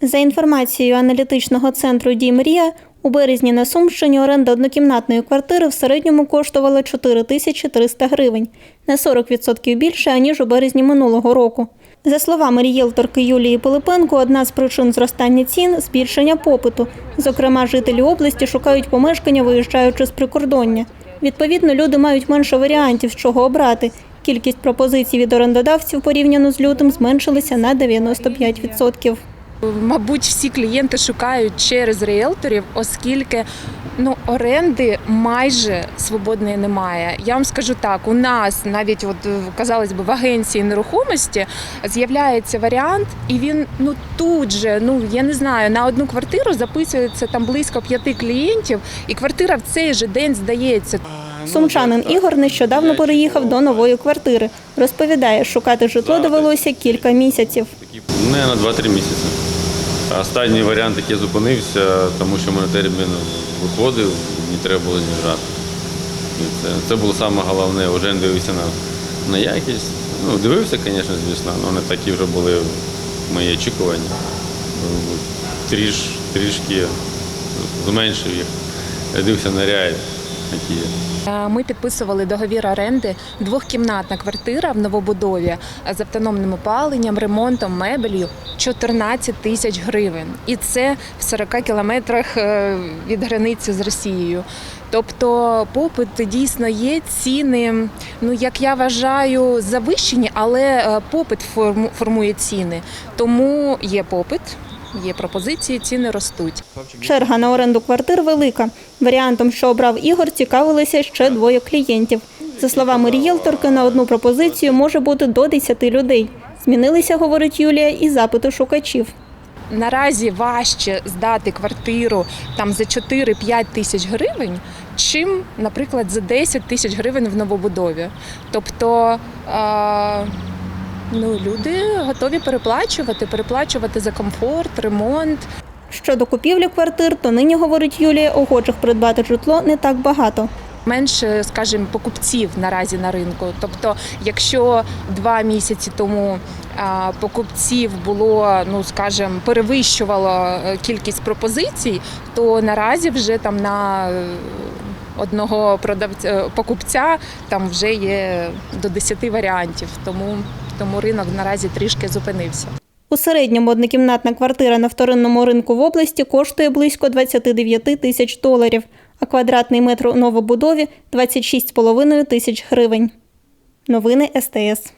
За інформацією аналітичного центру «Дій Мрія», у березні на Сумщині оренда однокімнатної квартири в середньому коштувала 4 тисячі 300 гривень – на 40% більше, аніж у березні минулого року. За словами рієлторки Юлії Пилипенко, одна з причин зростання цін – збільшення попиту. Зокрема, жителі області шукають помешкання, виїжджаючи з прикордоння. Відповідно, люди мають менше варіантів, з чого обрати. Кількість пропозицій від орендодавців порівняно з лютим зменшилася на 95%. Мабуть, всі клієнти шукають через ріелторів, оскільки ну оренди майже свободної немає. Я вам скажу так: у нас навіть от казалось би в агенції нерухомості з'являється варіант, і він ну тут же, ну я не знаю, на одну квартиру записується там близько п'яти клієнтів, і квартира в цей же день здається. Сумчанин Ігор нещодавно переїхав до нової квартири. Розповідає, шукати житло довелося кілька місяців. Не на 2-3 місяці. Останній варіант, який зупинився, тому що мене термін виходив, мені треба було з'їжджати. Це, це було саме головне, вже не дивився на, на якість. Ну, дивився, звісно, звісно, але не такі вже були мої очікування. Ну, Тріш, трішки зменшив їх. Я дивився на реалії, які. Е, Ми підписували договір оренди двохкімнатна квартира в новобудові з автономним опаленням, ремонтом, мебелью 14 тисяч гривень. І це в 40 кілометрах е, від границі з Росією. Тобто попит дійсно є, ціни, ну як я вважаю, завищені, але е, попит форму- формує ціни. Тому є попит, є пропозиції, ціни ростуть. Черга на оренду квартир велика. Варіантом, що обрав Ігор, цікавилися ще двоє клієнтів. За словами рієлторки, на одну пропозицію може бути до 10 людей. Змінилися, говорить Юлія, і запити шукачів. Наразі важче здати квартиру там за 4-5 тисяч гривень, чим, наприклад, за 10 тисяч гривень в новобудові. Тобто е, ну, люди готові переплачувати, переплачувати за комфорт, ремонт. Щодо купівлі квартир, то нині, говорить Юлія, охочих придбати житло не так багато. Менше, скажімо, покупців наразі на ринку. Тобто, якщо два місяці тому покупців було, ну скажімо, перевищувало е, кількість пропозицій, то наразі вже там на е, одного продавця покупця там вже є до 10 варіантів. Тому, тому ринок наразі трішки зупинився. У середньому однокімнатна квартира на вторинному ринку в області коштує близько 29 тисяч доларів, а квадратний метр у новобудові – 26,5 тисяч гривень. Новини СТС.